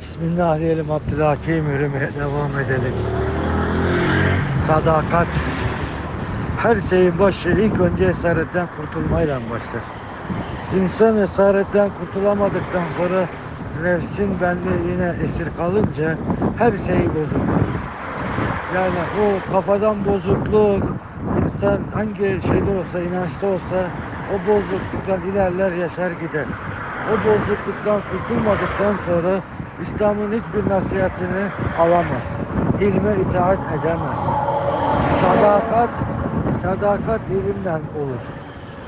Bismillah diyelim Abdülhakim yürümeye devam edelim. Sadakat. Her şeyin başı ilk önce esaretten kurtulmayla başlar. İnsan esaretten kurtulamadıktan sonra nefsin benliğine esir kalınca her şey bozulur. Yani o kafadan bozukluk, insan hangi şeyde olsa, inançta olsa o bozukluktan ilerler, yaşar gider. O bozukluktan kurtulmadıktan sonra İslam'ın hiçbir nasihatini alamaz. İlme itaat edemez. Sadakat, sadakat ilimden olur.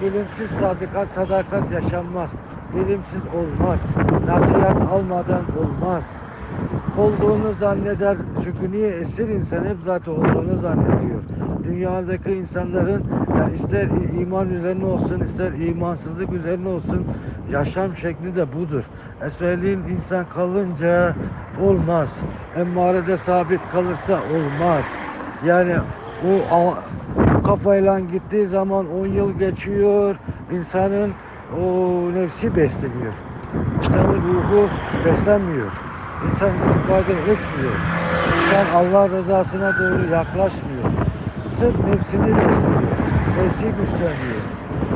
İlimsiz sadakat, sadakat yaşanmaz. İlimsiz olmaz. Nasihat almadan olmaz. Olduğunu zanneder. Çünkü niye esir insan hep zaten olduğunu zannediyor. Dünyadaki insanların ya ister iman üzerine olsun, ister imansızlık üzerine olsun yaşam şekli de budur. Esferliğin insan kalınca olmaz. Emmarede sabit kalırsa olmaz. Yani a- bu kafayla gittiği zaman 10 yıl geçiyor. insanın o nefsi besleniyor. İnsanın ruhu beslenmiyor. İnsan istifade etmiyor. İnsan Allah rızasına doğru yaklaşmıyor. Sırf nefsini besliyor. Nefsi güçleniyor.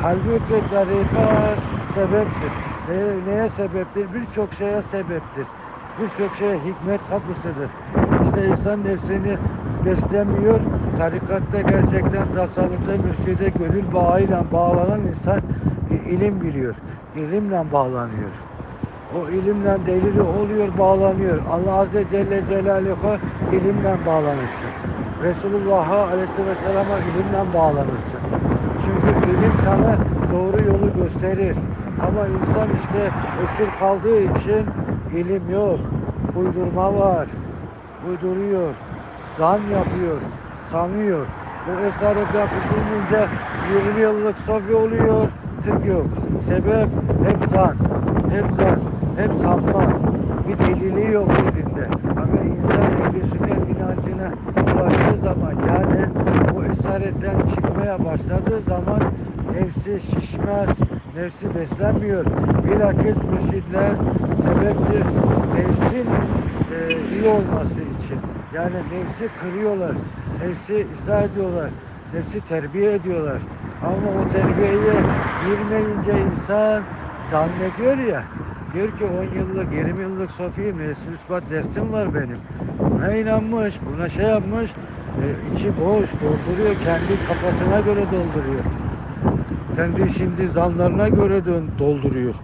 Halbuki tarikat sebeptir. Neye, neye sebeptir? Birçok şeye sebeptir. Birçok şeye hikmet kapısıdır. İşte insan nefsini beslemiyor. Tarikatta gerçekten tasavvufta mürşide gönül bağıyla bağlanan insan ilim biliyor. İlimle bağlanıyor. O ilimle delili oluyor, bağlanıyor. Allah Azze Celle Celaluhu ilimle bağlanırsın. Resulullah'a Aleyhisselam'a ilimle bağlanırsın. Çünkü ilim sana doğru yolu gösterir. Ama insan işte esir kaldığı için ilim yok. Uydurma var. Uyduruyor. Zan yapıyor. Sanıyor. Bu esaretten kurtulmayınca 20 yıllık sofi oluyor. Tık yok. Sebep hep zan. Hep zan. Hep sanma. Bir delili yok elinde. İnsan sünnet inancına ulaştığı zaman yani bu esaretten çıkmaya başladığı zaman nefsi şişmez, nefsi beslenmiyor. Bilakis mürşidler sebeptir nefsin e, iyi olması için. Yani nefsi kırıyorlar, nefsi ıslah ediyorlar, nefsi terbiye ediyorlar. Ama o terbiyeye girmeyince insan zannediyor ya, diyor ki 10 yıllık, 20 yıllık sofiyim, nefsi ispat dersim var benim. Buna inanmış, buna şey yapmış, e, içi boş, dolduruyor, kendi kafasına göre dolduruyor kendi şimdi zanlarına göre dolduruyor.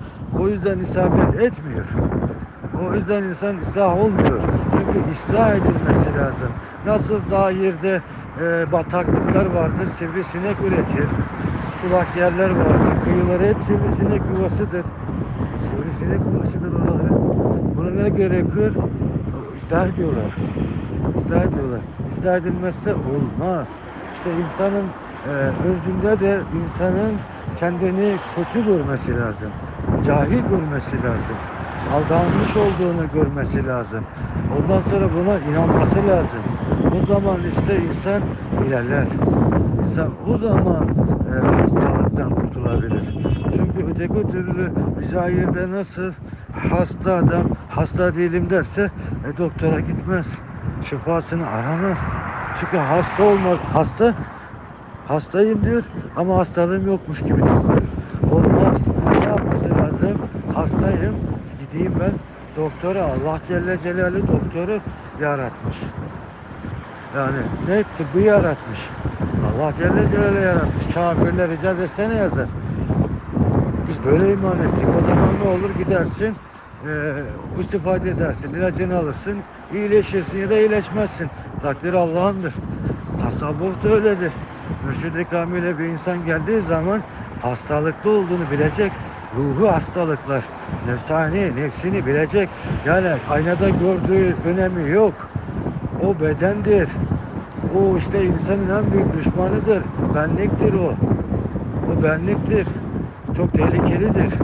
O yüzden isabet etmiyor. O yüzden insan ıslah olmuyor. Çünkü ıslah edilmesi lazım. Nasıl zahirde e, bataklıklar vardır, sivrisinek üretir. Sulak yerler vardır, kıyıları hep sivrisinek yuvasıdır. Sivrisinek yuvasıdır oraları. Buna ne gerekir? İslah ediyorlar. İslah ediyorlar. İslah edilmezse olmaz. İşte insanın e, özünde de insanın kendini kötü görmesi lazım. Cahil görmesi lazım. Aldanmış olduğunu görmesi lazım. Ondan sonra buna inanması lazım. O zaman işte insan ilerler. İnsan o zaman e, hastalıktan kurtulabilir. Çünkü öteki türlü zahirde nasıl hasta adam hasta değilim derse e, doktora gitmez. Şifasını aramaz. Çünkü hasta olmak hasta hastayım diyor ama hastalığım yokmuş gibi takılır. Olmaz. Ne yapması lazım? Hastayım. Gideyim ben doktora. Allah Celle Celaluhu doktoru yaratmış. Yani ne tıbbı yaratmış. Allah Celle Celaluhu yaratmış. Kafirler icat etsene yazar. Biz böyle iman ettik. O zaman ne olur gidersin eee istifade edersin, ilacını alırsın, iyileşirsin ya da iyileşmezsin. Takdir Allah'ındır. Tasavvuf da öyledir. Mürşid-i Kamil'e bir insan geldiği zaman hastalıklı olduğunu bilecek. Ruhu hastalıklar, nefsani, nefsini bilecek. Yani aynada gördüğü önemi yok. O bedendir. O işte insanın en büyük düşmanıdır. Benliktir o. O benliktir. Çok tehlikelidir.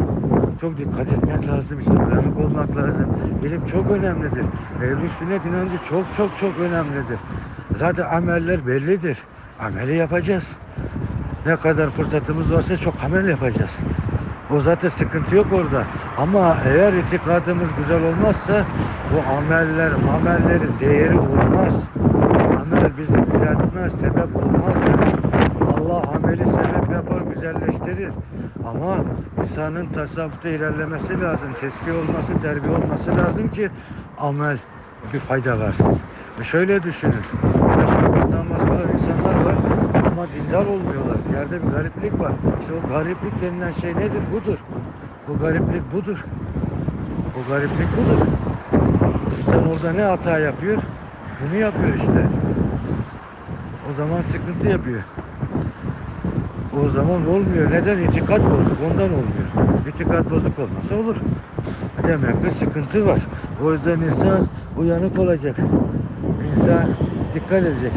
Çok dikkat etmek lazım uyanık olmak lazım. İlim çok önemlidir. Ehl-i sünnet inancı çok çok çok önemlidir. Zaten ameller bellidir. Ameli yapacağız. Ne kadar fırsatımız varsa çok amel yapacağız. O zaten sıkıntı yok orada. Ama eğer itikadımız güzel olmazsa bu ameller, amellerin değeri olmaz. Amel bizi düzeltmez, sebep olmaz. Yani. Ameli sebep yapar, güzelleştirir. Ama insanın tasavvufta ilerlemesi lazım. Tezkiye olması, terbiye olması lazım ki amel bir fayda versin. E şöyle düşünün. Beş vakit namaz kılan insanlar var ama dindar olmuyorlar. Yerde bir gariplik var. İşte o gariplik denilen şey nedir? Budur. Bu gariplik budur. Bu gariplik budur. İnsan orada ne hata yapıyor? Bunu yapıyor işte. O zaman sıkıntı yapıyor. O zaman olmuyor. Neden? İtikat bozuk. Ondan olmuyor. İtikat bozuk olmasa olur. Demek ki sıkıntı var. O yüzden insan uyanık olacak. İnsan dikkat edecek.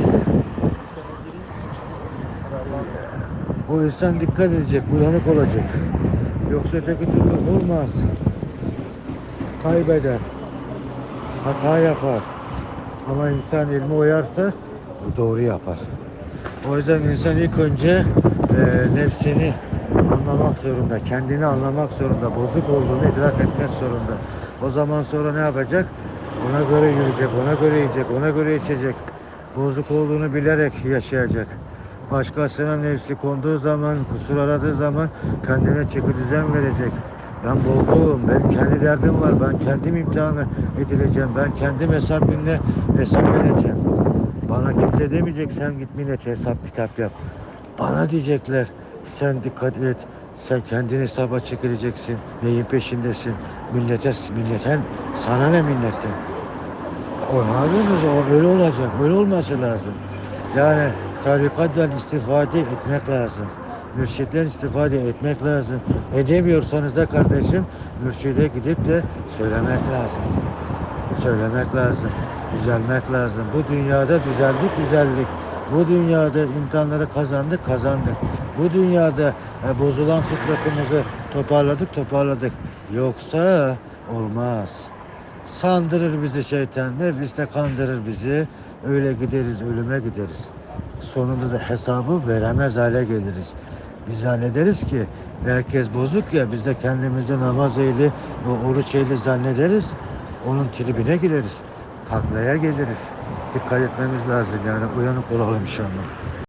O insan dikkat edecek, uyanık olacak. Yoksa öteki türlü olmaz. Kaybeder. Hata yapar. Ama insan ilmi uyarsa doğru yapar. O yüzden insan ilk önce e, nefsini anlamak zorunda, kendini anlamak zorunda, bozuk olduğunu idrak etmek zorunda. O zaman sonra ne yapacak? Ona göre yürüyecek, ona göre yiyecek, ona göre içecek. Bozuk olduğunu bilerek yaşayacak. Başkasına nefsi konduğu zaman, kusur aradığı zaman kendine çeki düzen verecek. Ben bozuğum, benim kendi derdim var, ben kendim imtihanı edileceğim, ben kendim hesap hesap vereceğim. Bana kimse demeyecek sen git millet hesap kitap yap. Bana diyecekler sen dikkat et. Sen kendini hesaba çekileceksin. Neyin peşindesin? Millete, milleten sana ne milletten? O halimiz o öyle olacak. Öyle olması lazım. Yani tarikattan istifade etmek lazım. Mürşitten istifade etmek lazım. Edemiyorsanız da kardeşim mürşide gidip de söylemek lazım. Söylemek lazım. Düzelmek lazım. Bu dünyada düzeldik, düzeldik. Bu dünyada imtihanları kazandık, kazandık. Bu dünyada e, bozulan fıtratımızı toparladık, toparladık. Yoksa olmaz. Sandırır bizi şeytan, nefis de kandırır bizi. Öyle gideriz, ölüme gideriz. Sonunda da hesabı veremez hale geliriz. Biz zannederiz ki herkes bozuk ya biz de kendimizi namaz ehli ve oruç ehli zannederiz. Onun tribine gireriz. Taklaya geliriz. Dikkat etmemiz lazım yani uyanık olalım inşallah.